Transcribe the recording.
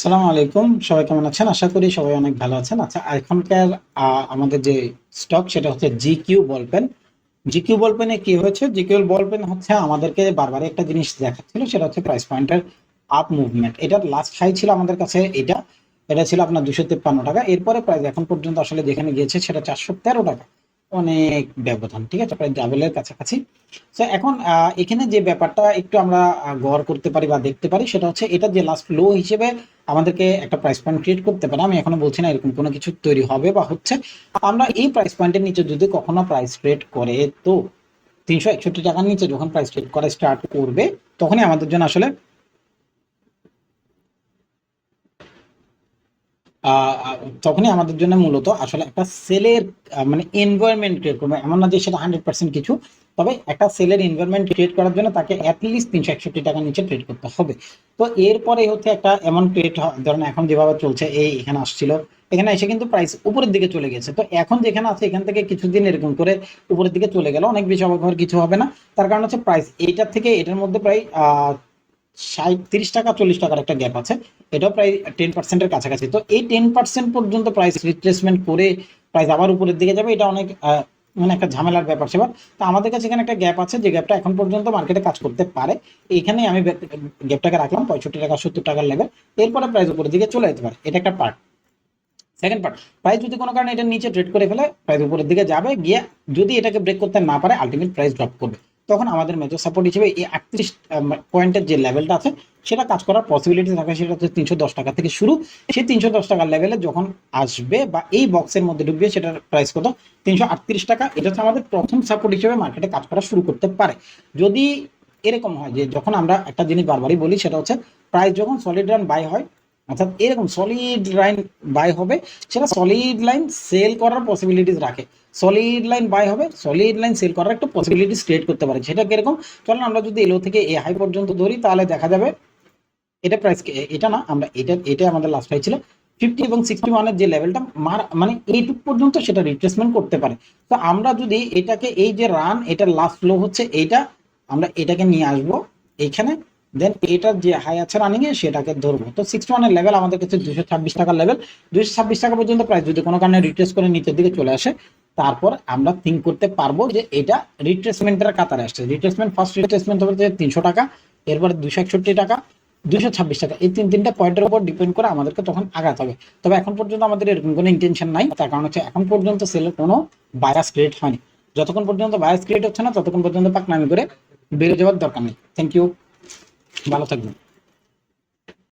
সালামু আলাইকুম। সবাই কেমন আছেন? আশা করি সবাই অনেক ভালো আছেন। আচ্ছা এখনকার আমাদের যে স্টক সেটা হচ্ছে G Q ball pen G Q ball পেনে কি হয়েছে? জি কিউ বল পেন হচ্ছে আমাদেরকে বারবার একটা জিনিস দেখাচ্ছিল, সেটা হচ্ছে প্রাইস পয়েন্টের আপ মুভমেন্ট এটার লাস্ট হাই ছিল আমাদের কাছে এটা। এটা ছিল আপনার দুশো তিপ্পান্ন টাকা। এরপরে প্রাইস এখন পর্যন্ত আসলে যেখানে গিয়েছে সেটা চারশো তেরো টাকা। অনেক ব্যবধান, ঠিক আছে? প্রায় ডাবলের কাছাকাছি। তো এখন এখানে যে ব্যাপারটা একটু আমরা গড় করতে পারি বা দেখতে পারি, সেটা হচ্ছে এটা যে লাস্ট লো হিসেবে আমাদেরকে একটা প্রাইস পয়েন্ট ক্রিয়েট করতে পারে। আমি এখনও বলছি না এরকম কোনো কিছু তৈরি হবে বা হচ্ছে। আমরা এই প্রাইস পয়েন্টের নিচে যদি কখনো প্রাইস ট্রেড করে, তো তিনশো একষট্টি টাকার নিচে যখন প্রাইস ট্রেড করা স্টার্ট করবে, তখনই আমাদের জন্য আসলে তখনই আমাদের জন্য মূলত আসলে একটা সেলের মানে এনভায়রনমেন্ট ক্রিয়েট করবে। এমন না যে সেটা হান্ড্রেড পার্সেন্ট কিছু, তবে একটা সেলের এনভায়রনমেন্ট ক্রিয়েট করার জন্য তাকে অ্যাটলিস্ট তিনশো একষট্টি টাকার নিচে ট্রেড করতে হবে। তো এরপরে হচ্ছে একটা এমন ট্রেড ধরেন এখন যেভাবে চলছে, এই এখানে আসছিল, এখানে এসে কিন্তু প্রাইস উপরের দিকে চলে গেছে। তো এখন যেখানে আছে, এখান থেকে কিছুদিন এরকম করে উপরের দিকে চলে গেল অনেক বেশি অবাক হওয়ার কিছু হবে না। তার কারণ হচ্ছে প্রাইস এইটার থেকে এটার মধ্যে প্রায় ষাট, তিরিশ টাকা, চল্লিশ টাকার একটা গ্যাপ আছে। এটাও প্রায় টেন পার্সেন্টের কাছাকাছি। তো এই টেন পার্সেন্ট পর্যন্ত প্রাইস রিপ্লেসমেন্ট করে প্রাইস আবার উপরের দিকে যাবে, এটা অনেক মানে একটা ঝামেলার ব্যাপার সেবার। তো আমাদের কাছে এখানে একটা গ্যাপ আছে, যে গ্যাপটা এখন পর্যন্ত মার্কেটে কাজ করতে পারে। এইখানে আমি গ্যাপটাকে রাখলাম, পঁয়ষট্টি টাকা, সত্তর টাকার লেভেল এরপরে প্রাইস উপরের দিকে চলে যেতে পারে। এটা একটা পার্ট সেকেন্ড পার্ট প্রাইস যদি কোনো কারণে এটা নিচে ট্রেড করে ফেলে প্রাইস উপরের দিকে যাবে, গিয়ে যদি এটাকে ব্রেক করতে না পারে আলটিমেট প্রাইস ড্রপ করবে। তখন আমাদের মেজর সাপোর্ট হিসেবে এই আটত্রিশ পয়েন্টের যে লেভেলটা আছে, সেটা কাজ করার পসিবিলিটি থাকে, সেটা হচ্ছে তিনশো দশ টাকা থেকে শুরু। সেই তিনশো দশ টাকার লেভেলে যখন আসবে বা এই বক্সের মধ্যে ঢুকবে, সেটার প্রাইস কত? তিনশো আটত্রিশ টাকা। এটা হচ্ছে আমাদের প্রথম সাপোর্ট হিসেবে মার্কেটে কাজ করা শুরু করতে পারে। যদি এরকম হয় যে যখন আমরা একটা জিনিস বারবারই বলি, সেটা হচ্ছে প্রাইস যখন সলিড রান বাই হয় অর্থাৎ এরকম সলিড লাইন বাই হবে, সেটা সলিড লাইন সেল করার পসিবিলিটিস রাখে। সলিড লাইন বাই হবে সলিড লাইন সেল করার একটা পসিবিলিটিস ক্রিয়েট করতে পারে। সেটা কীরকম? চলেন আমরা যদি এলো থেকে এ হাই পর্যন্ত ধরি, তাহলে দেখা যাবে এটা প্রাইস এটা না, আমরা এটা এটা আমাদের লাস্ট হাই ছিল ফিফটি এবং সিক্সটি ওয়ানের যে লেভেলটা মানে এইটুক পর্যন্ত সেটা রিপ্লেসমেন্ট করতে পারে। তো আমরা যদি এটাকে, এই যে রান এটা লাস্ট লো হচ্ছে, এইটা আমরা এটাকে নিয়ে আসব, এইখানে। দেন এটার যে হাই আছে রানিং এ সেটাকে ধরবো। তো সিক্সটি ওয়ানের লেভেল আমাদের কাছে দুশো ছাব্বিশ টাকার লেভেল দুশো ছাব্বিশ টাকা পর্যন্ত প্রাইস যদি কোনো কারণে রিট্রেস করে নিচের দিকে চলে আসে, তারপর আমরা থিঙ্ক করতে পারব যে এটা রিট্রেসমেন্টের কাতারে আসছে। রিট্রেসমেন্ট ফার্স্ট রিট্রেসমেন্ট যে তিনশো টাকা, এরপরে দুশো একষট্টি টাকা দুশো ছাব্বিশ টাকা। এই তিন তিনটা পয়েন্টের উপর ডিপেন্ড করে আমাদেরকে তখন আগাতে হবে। তবে এখন পর্যন্ত আমাদের এরকম কোনো ইন্টেনশন নাই। তার কারণ হচ্ছে এখন পর্যন্ত সেলের কোনো বায়াস ক্রিয়েট হয়নি। যতক্ষণ পর্যন্ত বায়াস ক্রিয়েট হচ্ছে না, ততক্ষণ পর্যন্ত পাক পাকনামি করে বেড়ে যাওয়ার দরকার নেই। থ্যাংক ইউ ভালো থাকবেন।